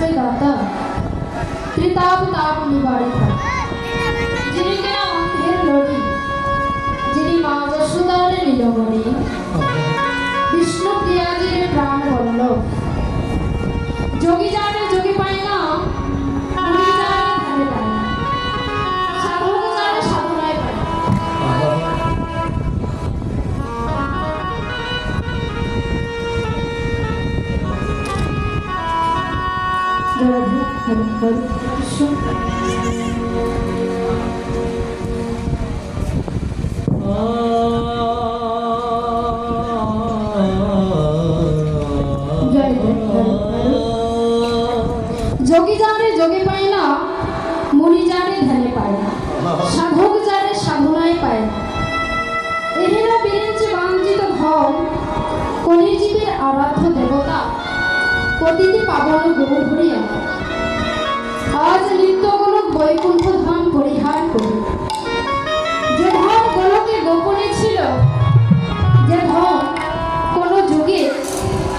আশ্রয় দাতা ত্রিতাপ তাপ নিবারিতা যিনি কিনা অন্ধের লড়ি যিনি মা যশোদার নীলমণি বিষ্ণু প্রিয়াজির প্রাণ বল্লভ যোগী জানে যোগী জানে যোগী ধ্যানে পায় সাধক জানে সাধনায় পায় না এহেরা বিরিঞ্চি বাঞ্ছিত কলিজীবের আরাধ্য দেবতা প্রতিটি পাবন গৌরী গোলক বৈকুণ্ঠ ধাম পরিহার করি। যে ধন গোলকে গোপনে ছিল, যে ধন কোনো যুগে,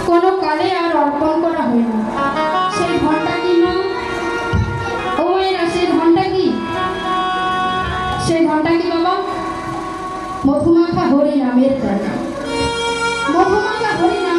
কোনো কালে আর অর্পণ করা হয় না। সেই ধনটা কি না ও মায়েরা, সেই ধনটা কি? সেই ধনটা কি বাবা? মধুমাখা হরি নামের ডালি মধুমাখা হরি নামের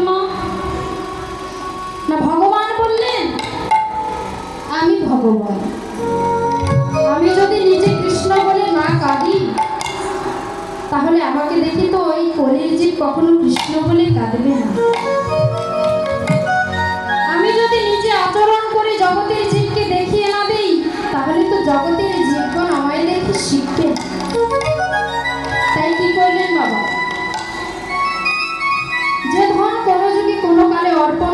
আমি ভগবান। আমি যদি নিজে কৃষ্ণ বলে না কাঁদি, তাহলে আমাকে দেখি তো ওই কলির জীব কখনো কৃষ্ণ বলে কাঁদবে না। আমি যদি নিজে আচরণ করে জগতের জীবকে দেখিয়ে না দিই, তাহলে তো জগতের জীবগণ আমায় দেখে শিখবে। তাই কি করলেন বাবা? যে ধন কোনো যুগে কোনো কালে অর্পণ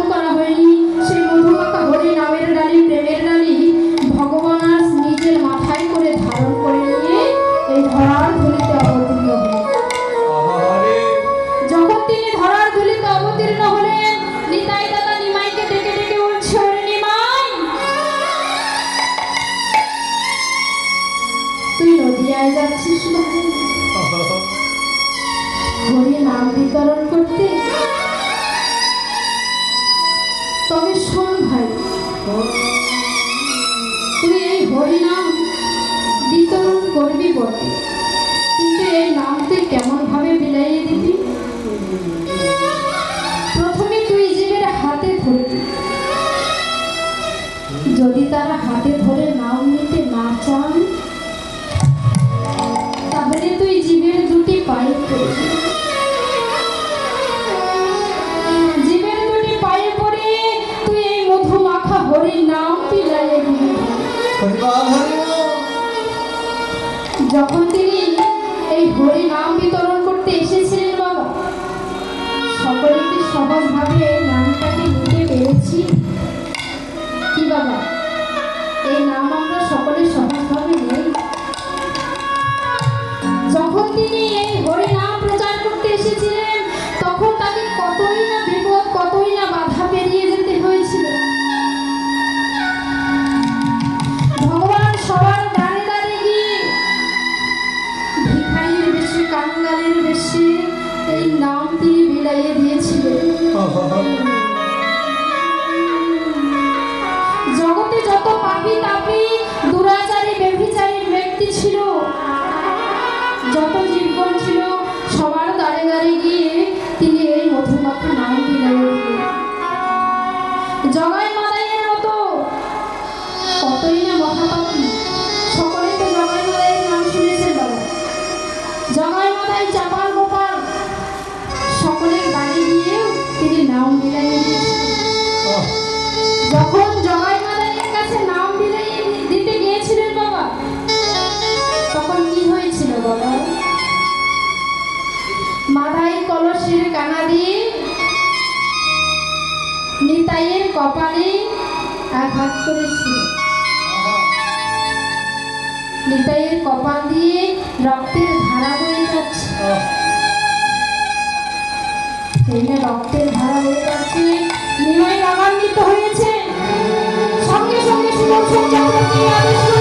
তুই এই হরি নাম বিতরণ করবি বটে। কিন্তু এই নাম তুই কেমন ভাবে বিলাইয়ে দিবি? প্রথমে তুই জীবের হাতে ধরবি। যদি তারা হাতে ধরে নাম নিতে না চান, তাহলে তুই জীবের দুটি পায়ে যখন তিনি এই হরি নাম বিতরণ করতে এসেছিলেন বাবা সকলে সহজভাবে ছিল। যত জীবন ছিল সবার দাঁড়ে দাঁড়িয়ে গিয়ে তিনি এই মধুমাখা নাম দিলেন। জগাই মাদাইয়ের মতো। কতই না মহাপাপী। সকলে তো জগাই মাদাইয়ের নাম শুনেছেন বাবা। জগাই মাদাই চাপার গোপাল। সকলের বাড়ি গিয়েও তিনি নাম দিয়েছেন যখন কানারি নিতাইয়ের কপালে আঘাত করেছিল নিতাইয়ের কপাল দিয়ে রক্তের ধারা বয়ে যাচ্ছে। রক্তের ধারা বয়ে যাচ্ছে নিমাই রাগান্বিত হয়েছে। সঙ্গে সঙ্গে সুদর্শন চক্রকে আদেশ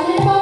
안에서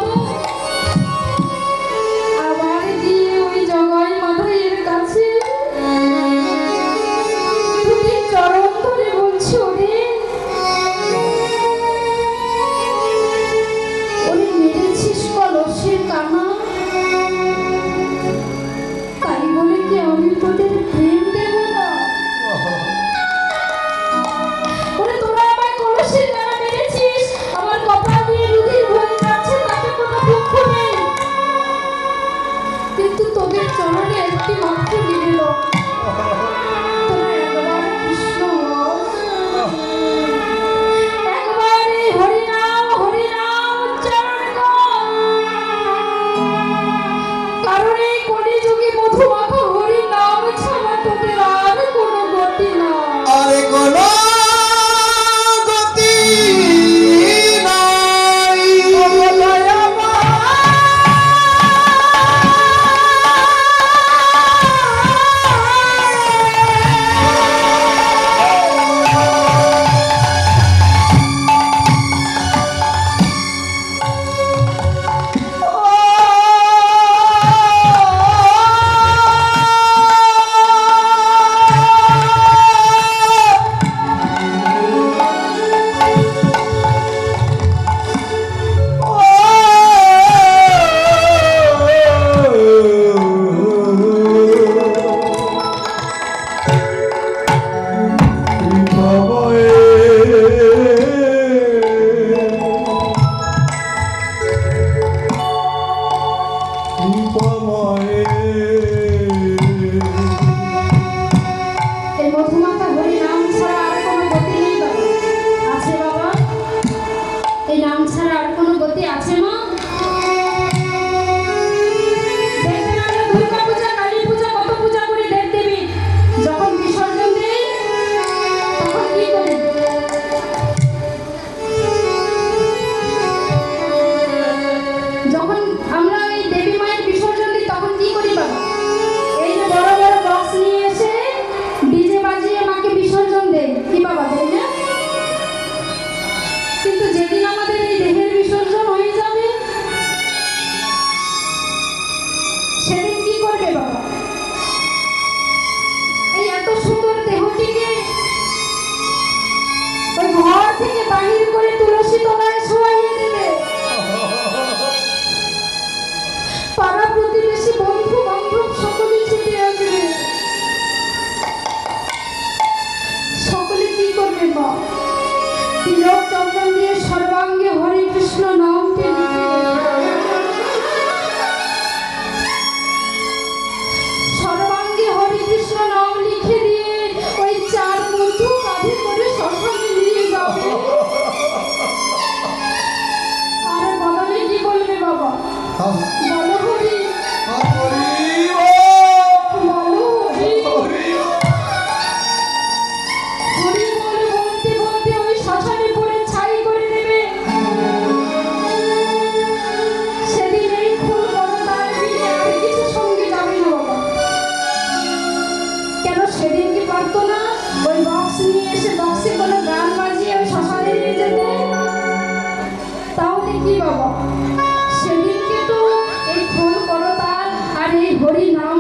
হরি নাম